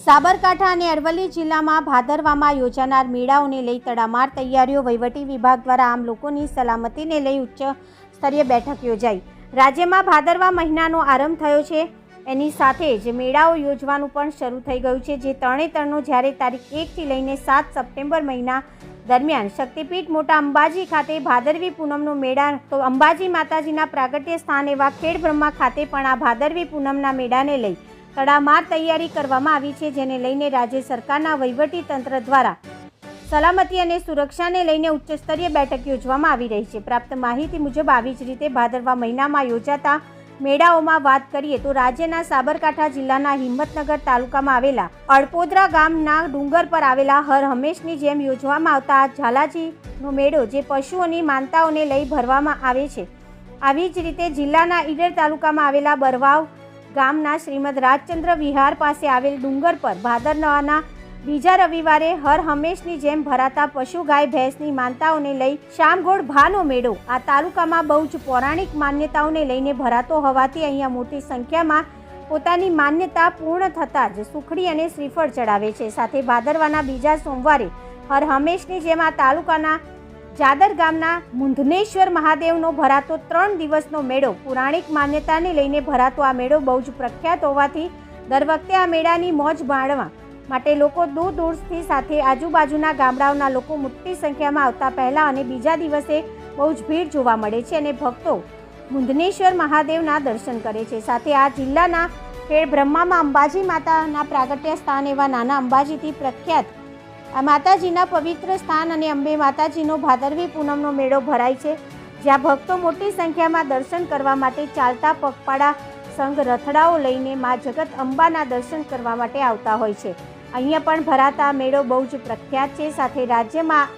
સાબરકાંઠા અને અરવલ્લી જિલ્લામાં ભાદરવામાં યોજાનાર મેળાઓને લઈ તડામાર તૈયારીઓ વહીવટી વિભાગ દ્વારા આમ લોકોની સલામતીને લઈ ઉચ્ચ સ્તરીય બેઠક યોજાઈ. રાજ્યમાં ભાદરવા મહિનાનો આરંભ થયો છે. એની સાથે જ મેળાઓ યોજવાનું પણ શરૂ થઈ ગયું છે, જે તરણેતરનો જ્યારે તારીખ એકથી લઈને સાત સપ્ટેમ્બર મહિના દરમિયાન શક્તિપીઠ મોટા અંબાજી ખાતે ભાદરવી પૂનમનો મેળા, તો અંબાજી માતાજીના પ્રાગટ્ય સ્થાન એવા ખેડ બ્રહ્મા ખાતે પણ આ ભાદરવી પૂનમના મેળાને લઈ તડામાર તૈયારી કરવામાં આવી છે, જેને લઈને રાજ્ય સરકારના તંત્ર દ્વારા સલામતી અને સુરક્ષાને લઈને ઉચ્ચસ્તરીય બેઠક યોજવામાં આવી રહી છે. પ્રાપ્ત માહિતી મુજબ આવી જ રીતે ભાદરવા મહિનામાં યોજાતા મેળાઓમાં વાત કરીએ તો રાજ્યના સાબરકાંઠા જિલ્લાના હિંમતનગર તાલુકામાં આવેલા અડપોદરા ગામના ડુંગર પર આવેલા હર હંમેશની જેમ યોજવામાં આવતા ઝાલાજીનો મેળો જે પશુઓની માનતાઓને લઈ ભરવામાં આવે છે. આવી જ રીતે જિલ્લાના ઈડર તાલુકામાં આવેલા બરવાવ ગામના શ્રીમદ રાજચંદ્ર વિહાર પાસે આવેલ ડુંગર પર ભાદરવાના બીજા રવિવારે હર હંમેશની જેમ ભરાતા પશુ ગાય ભેંસની માનતાઓને લઈ શામગોળ ભાનો મેળો. આ તાલુકામાં બહુ જ પૌરાણિક માન્યતાઓને લઈને ભરાતો હોવાથી અહીંયા મોટી સંખ્યામાં પોતાની માન્યતા પૂર્ણ થતાં જ સુખડી અને શ્રીફળ ચડાવે છે. સાથે ભાદરવાના બીજા સોમવારે હર હંમેશની જેમ આ તાલુકાના જાદર ગામના મુંધનેશ્વર મહાદેવનો ભરાતો ત્રણ દિવસનો મેળો પુરાણિક માન્યતાને લઈને ભરાતો આ મેળો બહુ જ પ્રખ્યાત હોવાથી દર વખતે આ મેળાની મોજ માણવા માટે લોકો દૂર દૂરથી સાથે આજુબાજુના ગામડાઓના લોકો મોટી સંખ્યામાં આવતા પહેલા અને બીજા દિવસે બહુ જ ભીડ જોવા મળે છે અને ભક્તો મુંધનેશ્વર મહાદેવના દર્શન કરે છે. સાથે આ જિલ્લાના ખેડ બ્રહ્મામાં અંબાજી માતાના પ્રાગટ્ય સ્થાન એવા નાના અંબાજીથી પ્રખ્યાત આ માતાજીના પવિત્ર સ્થાન અને અંબે માતાજીનો ભાદરવી પૂનમનો મેળો ભરાય છે. જ્યાં ભક્તો મોટી સંખ્યામાં દર્શન કરવા માટે ચાલતા પગપાળા સંઘ રથડાઓ લઈને મા જગત અંબાના દર્શન કરવા માટે આવતા હોય છે. અહીંયા પણ ભરાતા મેળો બહુ જ પ્રખ્યાત છે. સાથે રાજ્યમાં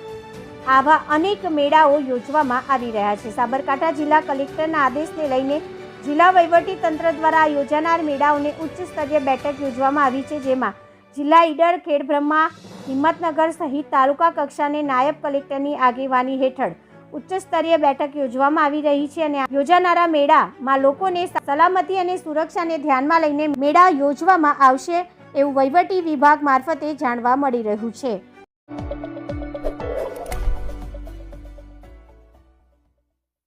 આવા અનેક મેળાઓ યોજવામાં આવી રહ્યા છે. સાબરકાંઠા જિલ્લા કલેક્ટરના આદેશને લઈને જિલ્લા વહીવટી તંત્ર દ્વારા યોજાનાર મેળાઓને ઉચ્ચ સ્તરીય બેઠક યોજવામાં આવી છે. જેમાં જિલ્લા ઈડર ખેડબ્રહ્મા હિંમતનગર સહિત તાલુકા કક્ષાને નાયબ કલેક્ટરની આગેવાની હેઠળ ઉચ્ચ સ્તરીય બેઠક યોજવામાં આવી રહી છે અને યોજાનારા મેળામાં લોકોને સલામતી અને સુરક્ષાને ધ્યાનમાં લઈને મેળા યોજવામાં આવશે એવું વહીવટી વિભાગ મારફતે જાણવા મળી રહ્યું છે.